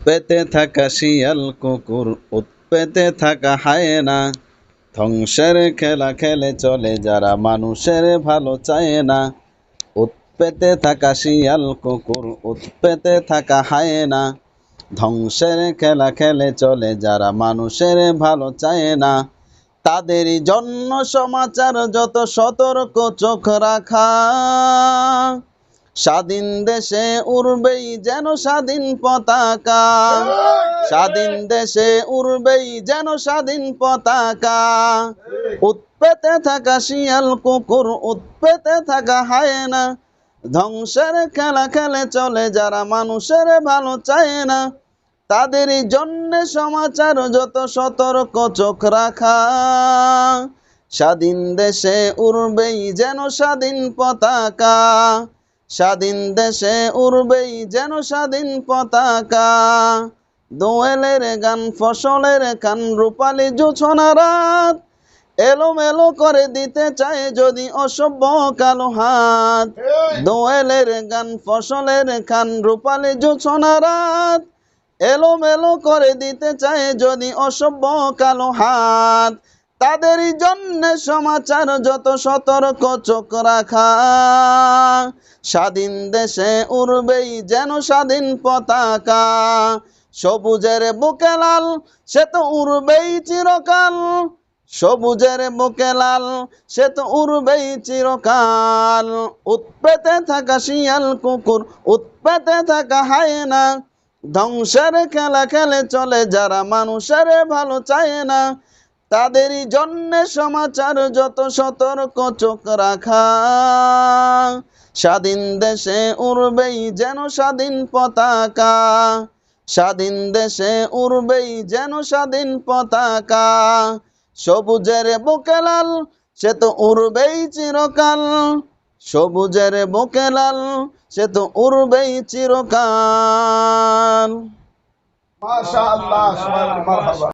উৎপেতে থাকা শিয়াল কুকুর উৎপেতে থাকা হায়না। ধ্বংসের খেলা খেলে চলে যারা মানুষের ভালো চায় না। উৎপেতে থাকা শিয়াল কুকুর উৎপেতে থাকা হায়না। ধ্বংসের খেলা খেলে চলে যারা মানুষের ভালো চায় না। তাদেরই জন্য সমাচার যত সতর্ক চোখ রাখা। স্বাধীন দেশে উড়বেই যেন স্বাধীন পতাকা। স্বাধীন দেশে উড়বেই যেন স্বাধীন পতাকা। উৎপেতে থাকা শিয়াল কুকুর, উৎপেতে থাকা হায়না। ধ্বংসের খেলা খেলে চলে যারা মানুষের ভালো চায় না। তাদেরই জন্য সমাচার যত সতর্ক চোখ রাখা। স্বাধীন দেশে উড়বেই যেন স্বাধীন পতাকা। স্বাধীন দেশে উড়বেই যেন স্বাধীন পতাকা। দোয়েলের গান ফসলের কান রূপালি জোছনা রাত। এলোমেলো করে দিতে চায় যদি অসভ্য কালো হাত। দোয়েলের গান ফসলের খান রূপালি জোছনা রাত। এলোমেলো করে দিতে চায় যদি অসভ্য কালো হাত। তাদেরই জন্য সমাচার যত সতর্ক চোখ রাখা। স্বাধীন দেশে উড়বেই যেন স্বাধীন পতাকা। সবুজের বুকে লাল, সে তো উড়বেই চিরকাল। সবুজের বুকে লাল, সে তো উড়বেই চিরকাল। উৎপেতে থাকা শিয়াল কুকুর, উৎপেতে থাকা হায়না। ধ্বংসের খেলা খেলে চলে যারা মানুষের ভালো চায় না। তাদেরই জন্য সমাচার যত সতর্ক চোখ রাখা। স্বাধীন দেশে উড়বেই যেন স্বাধীন পতাকা। স্বাধীন দেশে উড়বেই যেন স্বাধীন পতাকা। সবুজের বুকে লাল, সে তো উড়বেই চিরকাল। সবুজের বুকে লাল, সে তো উড়বেই চিরকাল।